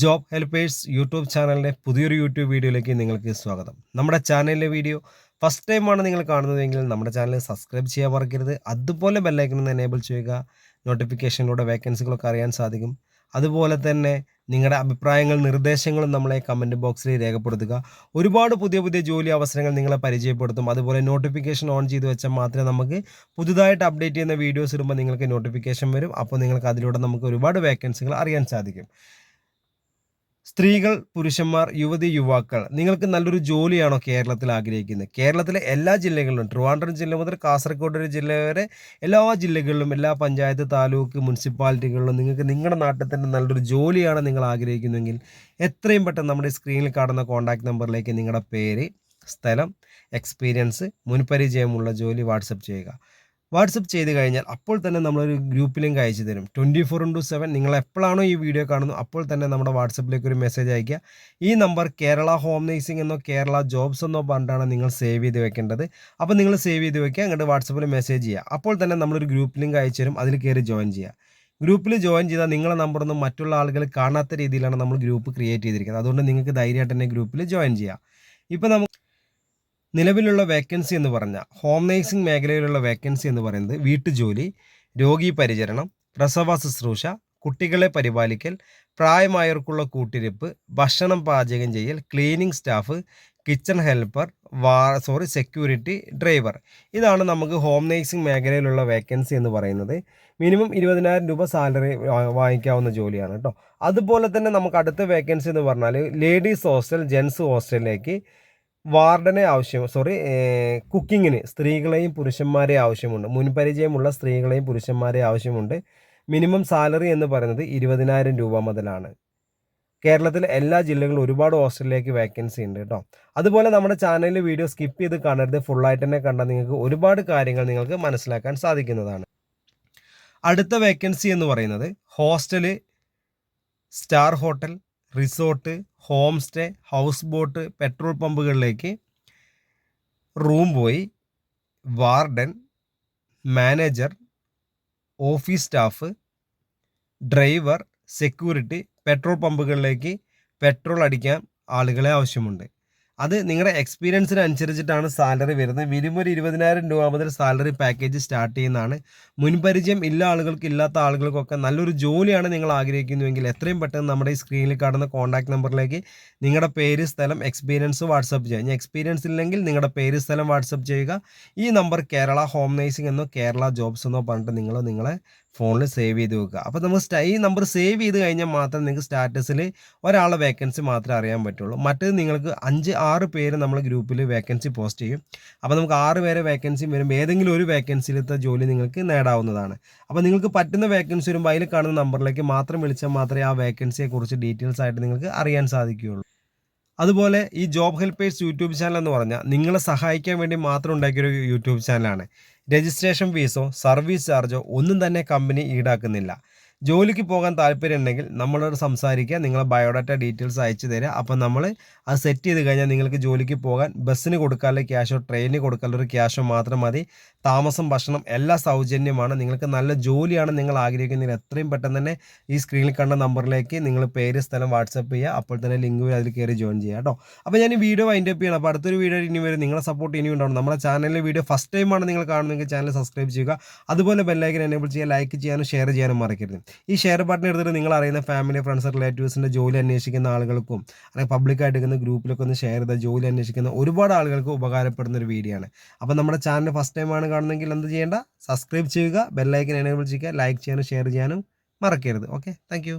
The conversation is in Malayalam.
ജോബ് ഹെൽപ്പേഴ്സ് യൂട്യൂബ് ചാനലിന്റെ പുതിയൊരു യൂട്യൂബ് വീഡിയോയിലേക്ക് നിങ്ങൾക്ക് സ്വാഗതം. നമ്മുടെ ചാനലിലെ വീഡിയോ ഫസ്റ്റ് ടൈമാണ് നിങ്ങൾ കാണുന്നതെങ്കിൽ നമ്മുടെ ചാനൽ സബ്സ്ക്രൈബ് ചെയ്യാൻ മറക്കരുത്. അതുപോലെ ബെല്ലൈക്കൺ എനേബിൾ ചെയ്യുക. നോട്ടിഫിക്കേഷനിലൂടെ വേക്കൻസികളൊക്കെ അറിയാൻ സാധിക്കും. അതുപോലെ തന്നെ നിങ്ങളുടെ അഭിപ്രായങ്ങൾ നിർദ്ദേശങ്ങളും നമ്മളെ കമന്റ് ബോക്സിൽ രേഖപ്പെടുത്തുക. ഒരുപാട് പുതിയ പുതിയ ജോലി അവസരങ്ങൾ നിങ്ങളെ പരിചയപ്പെടുത്തും. അതുപോലെ നോട്ടിഫിക്കേഷൻ ഓൺ ചെയ്ത് വെച്ചാൽ മാത്രമേ നമുക്ക് പുതുതായിട്ട് അപ്ഡേറ്റ് ചെയ്യുന്ന വീഡിയോസ് ഇടുമ്പോൾ നിങ്ങൾക്ക് നോട്ടിഫിക്കേഷൻ വരും. അപ്പോൾ നിങ്ങൾക്ക് അതിലൂടെ നമുക്ക് ഒരുപാട് വേക്കൻസികൾ അറിയാൻ സാധിക്കും. സ്ത്രീകൾ പുരുഷന്മാർ യുവതി യുവാക്കൾ നിങ്ങൾക്ക് നല്ലൊരു ജോലിയാണോ കേരളത്തിൽ ആഗ്രഹിക്കുന്നത്? കേരളത്തിലെ എല്ലാ ജില്ലകളിലും ട്രിവാൻഡ്രം ജില്ല മുതൽ കാസർഗോഡ് ജില്ല വരെ എല്ലാ ജില്ലകളിലും എല്ലാ പഞ്ചായത്ത് താലൂക്ക് മുനിസിപ്പാലിറ്റികളിലും നിങ്ങൾക്ക് നിങ്ങളുടെ നാട്ടിൽ തന്നെ നല്ലൊരു ജോലിയാണ് നിങ്ങൾ ആഗ്രഹിക്കുന്നതെങ്കിൽ എത്രയും പെട്ടെന്ന് നമ്മുടെ സ്ക്രീനിൽ കാണുന്ന കോൺടാക്ട് നമ്പറിലേക്ക് നിങ്ങളുടെ പേര് സ്ഥലം എക്സ്പീരിയൻസ് മുൻപരിചയമുള്ള ജോലി വാട്സപ്പ് ചെയ്യുക. വാട്സപ്പ് ചെയ്ത് കഴിഞ്ഞാൽ അപ്പോൾ തന്നെ നമ്മളൊരു ഗ്രൂപ്പ് ലിങ്ക് അയച്ചു തരും. ട്വന്റി ഫോർ ഇന്റു സെവൻ നിങ്ങൾ എപ്പോഴാണോ ഈ വീഡിയോ കാണുന്നത് അപ്പോൾ തന്നെ നമ്മുടെ വാട്സപ്പിലേക്ക് ഒരു മെസ്സേജ് അയയ്ക്കുക. ഈ നമ്പർ കേരള ഹോം നേഴ്സിംഗ് എന്നോ കേരള ജോബ്സ് എന്നോ പറഞ്ഞിട്ടാണ് നിങ്ങൾ സേവ് ചെയ്ത് വെക്കേണ്ടത്. അപ്പോൾ നിങ്ങൾ സേവ് ചെയ്ത് വെക്കുക അങ്ങോട്ട് വാട്സപ്പിൽ മെസ്സേജ് ചെയ്യുക. അപ്പോൾ തന്നെ നമ്മളൊരു ഗ്രൂപ്പ് ലിങ്ക് അയച്ചു തരും അതിൽ കയറി ജോയിൻ ചെയ്യുക. ഗ്രൂപ്പിൽ ജോയിൻ ചെയ്താൽ നിങ്ങളെ നമ്പറൊന്നും മറ്റുള്ള ആളുകൾ കാണാത്ത രീതിയിലാണ് നമ്മൾ ഗ്രൂപ്പ് ക്രിയേറ്റ് ചെയ്തിരിക്കുന്നത്. അതുകൊണ്ട് നിങ്ങൾക്ക് ധൈര്യമായിട്ട് തന്നെ ഗ്രൂപ്പിൽ ജോയിൻ ചെയ്യാം ഇപ്പോൾ നമുക്ക് നിലവിലുള്ള വേക്കൻസി എന്ന് പറഞ്ഞാൽ ഹോം നേഴ്സിംഗ് മേഖലയിലുള്ള വേക്കൻസി എന്ന് പറയുന്നത് വീട്ടുജോലി രോഗി പരിചരണം പ്രസവ ശുശ്രൂഷ കുട്ടികളെ പരിപാലിക്കൽ പ്രായമായവർക്കുള്ള കൂട്ടിരിപ്പ് ഭക്ഷണം പാചകം ചെയ്യൽ ക്ലീനിങ് സ്റ്റാഫ് കിച്ചൺ ഹെൽപ്പർ വാ സോറി സെക്യൂരിറ്റി ഡ്രൈവർ ഇതാണ് നമുക്ക് ഹോം നേഴ്സിംഗ് മേഖലയിലുള്ള വേക്കൻസി എന്ന് പറയുന്നത്. മിനിമം ഇരുപതിനായിരം രൂപ സാലറി വാങ്ങിക്കാവുന്ന ജോലിയാണ് കേട്ടോ അതുപോലെ തന്നെ നമുക്ക് അടുത്ത വേക്കൻസി എന്ന് പറഞ്ഞാൽ ലേഡീസ് ഹോസ്റ്റൽ ജെൻസ് ഹോസ്റ്റലിലേക്ക് വാർഡനെ ആവശ്യം സോറി കുക്കിങ്ങിന് സ്ത്രീകളെയും പുരുഷന്മാരെയും ആവശ്യമുണ്ട്. മുൻപരിചയമുള്ള സ്ത്രീകളെയും പുരുഷന്മാരെയും ആവശ്യമുണ്ട്. മിനിമം സാലറി എന്ന് പറയുന്നത് ഇരുപതിനായിരം രൂപ മുതലാണ്. കേരളത്തിലെ എല്ലാ ജില്ലകളിലും ഒരുപാട് ഹോസ്റ്റലിലേക്ക് വേക്കൻസി ഉണ്ട് കേട്ടോ. അതുപോലെ നമ്മുടെ ചാനലിൽ വീഡിയോ സ്കിപ്പ് ചെയ്ത് കാണരുത്. ഫുള്ളായിട്ട് തന്നെ കണ്ടാൽ നിങ്ങൾക്ക് ഒരുപാട് കാര്യങ്ങൾ നിങ്ങൾക്ക് മനസ്സിലാക്കാൻ സാധിക്കുന്നതാണ്. അടുത്ത വേക്കൻസി എന്ന് പറയുന്നത് hostel star hotel resort home stay house boat petrol പമ്പുകളിലേക്ക് room boy warden manager office staff driver security petrol പമ്പുകളിലേക്ക് petrol അടിക്കാൻ ആളുകളെ ആവശ്യമുണ്ട്. അത് നിങ്ങളുടെ എക്സ്പീരിയൻസിന് അനുസരിച്ചിട്ടാണ് സാലറി വരുന്നത്. മിനിമം ഒരു ഇരുപതിനായിരം രൂപ മുതൽ സാലറി പാക്കേജ് സ്റ്റാർട്ട് ചെയ്യുന്നതാണ്. മുൻപരിചയം ഇല്ല ആളുകൾക്ക് ഇല്ലാത്ത ആളുകൾക്കൊക്കെ നല്ലൊരു ജോലിയാണ് നിങ്ങൾ ആഗ്രഹിക്കുന്നുവെങ്കിൽ എത്രയും പെട്ടെന്ന് നമ്മുടെ ഈ സ്ക്രീനിൽ കാണുന്ന കോൺടാക്ട് നമ്പറിലേക്ക് നിങ്ങളുടെ പേര് സ്ഥലം എക്സ്പീരിയൻസ് വാട്സപ്പ് ചെയ്യുക. ഇനി എക്സ്പീരിയൻസ് ഇല്ലെങ്കിൽ നിങ്ങളുടെ പേര് സ്ഥലം വാട്സപ്പ് ചെയ്യുക. ഈ നമ്പർ കേരള ഹോം നേഴ്സിംഗ് എന്നോ കേരള ജോബ്സ് എന്നോ പറഞ്ഞിട്ട് നിങ്ങൾ നിങ്ങളെ ഫോണിൽ സേവ് ചെയ്ത് വെക്കുക. അപ്പോൾ നമ്മൾ ഈ നമ്പർ സേവ് ചെയ്ത് കഴിഞ്ഞാൽ മാത്രം നിങ്ങൾക്ക് സ്റ്റാറ്റസിൽ ഒരാളെ വേക്കൻസി മാത്രമേ അറിയാൻ പറ്റുള്ളൂ. മറ്റേത് നിങ്ങൾക്ക് അഞ്ച് ആറ് പേര് നമ്മൾ ഗ്രൂപ്പിൽ വേക്കൻസി പോസ്റ്റ് ചെയ്യും. അപ്പോൾ നമുക്ക് ആറ് പേരെ വേക്കൻസി വരുമ്പോൾ ഏതെങ്കിലും ഒരു വേക്കൻസിയിലത്തെ ജോലി നിങ്ങൾക്ക് നേടാവുന്നതാണ്. അപ്പോൾ നിങ്ങൾക്ക് പറ്റുന്ന വേക്കൻസി വരുമ്പോൾ അതിൽ കാണുന്ന നമ്പറിലേക്ക് മാത്രം വിളിച്ചാൽ മാത്രമേ ആ വേക്കൻസിയെക്കുറിച്ച് ഡീറ്റെയിൽസ് ആയിട്ട് നിങ്ങൾക്ക് അറിയാൻ സാധിക്കുകയുള്ളൂ. അതുപോലെ ഈ ജോബ് ഹെൽപ്പേഴ്സ് യൂട്യൂബ് ചാനൽ എന്ന് പറഞ്ഞാൽ നിങ്ങളെ സഹായിക്കാൻ വേണ്ടി മാത്രം ഉണ്ടാക്കിയൊരു യൂട്യൂബ് ചാനലാണ്. രജിസ്ട്രേഷൻ ഫീസോ സർവീസ് ചാർജോ ഒന്നും തന്നെ കമ്പനി ഈടാക്കുന്നില്ല. ജോലിക്ക് പോകാൻ താല്പര്യം ഉണ്ടെങ്കിൽ നമ്മളോട് സംസാരിക്കുക നിങ്ങളെ ബയോഡാറ്റ ഡീറ്റെയിൽസ് അയച്ചു തരിക. അപ്പോൾ നമ്മൾ അത് സെറ്റ് ചെയ്ത് കഴിഞ്ഞാൽ നിങ്ങൾക്ക് ജോലിക്ക് പോകാൻ ബസ്സിന് കൊടുക്കാനുള്ള ക്യാഷോ ട്രെയിനിന് കൊടുക്കാനുള്ള ഒരു ക്യാഷോ മാത്രം മതി. താമസം ഭക്ഷണം എല്ലാ സൗജന്യമാണ്. നിങ്ങൾക്ക് നല്ല ജോലിയാണ് നിങ്ങൾ ആഗ്രഹിക്കുന്നതിൽ എത്രയും പെട്ടെന്ന് തന്നെ ഈ സ്ക്രീനിൽ കണ്ട നമ്പറിലേക്ക് നിങ്ങൾ പേര് സ്ഥലം വാട്സപ്പ് ചെയ്യുക. അപ്പോൾ തന്നെ ലിങ്ക് അതിൽ കയറി ജോയിൻ ചെയ്യുക കേട്ടോ. അപ്പോൾ ഞാൻ ഈ വീഡിയോ വൈൻഡ് അപ്പ് ചെയ്യണം. അപ്പോൾ അടുത്തൊരു വീഡിയോ ഇനി വരും. നിങ്ങളെ സപ്പോർട്ട് ഇനി ഉണ്ടാവും നമ്മുടെ ചാനലിലെ വീഡിയോ ഫസ്റ്റ് ടൈമാണ് നിങ്ങൾ കാണുന്നതെങ്കിൽ ചാനൽ സബ്സ്ക്രൈബ് ചെയ്യുക. അതുപോലെ ബെല്ലൈക്കൻ എനേബിൾ ചെയ്യുക ലൈക്ക് ചെയ്യാനും ഷെയർ ചെയ്യാനും മറക്കരുത്. ഈ ഷെയർ ബട്ടൺ എടുത്തിട്ട് നിങ്ങൾ അറിയുന്ന ഫാമിലി ഫ്രണ്ട്സ് റിലേറ്റീവ്സിന്റെ ജോലി അന്വേഷിക്കുന്ന ആളുകൾക്കും അല്ലെങ്കിൽ പബ്ലിക്കായിട്ട് എടുക്കുന്ന ഗ്രൂപ്പിലൊക്കെ ഒന്ന് ഷെയർ ചെയ്ത ജോലി അന്വേഷിക്കുന്ന ഒരുപാട് ആളുകൾക്ക് ഉപകാരപ്പെടുന്ന ഒരു വീഡിയോ ആണ്. അപ്പോൾ നമ്മുടെ ചാനൽ ഫസ്റ്റ് ടൈം ആണ് കാണുന്നെങ്കിൽ എന്ത് ചെയ്യേണ്ട? സബ്സ്ക്രൈബ് ചെയ്യുക ബെല്ലൈക്കൻ എനേബിൾ ചെയ്യുക ലൈക്ക് ചെയ്യാനും ഷെയർ ചെയ്യാനും മറക്കരുത്. Okay thank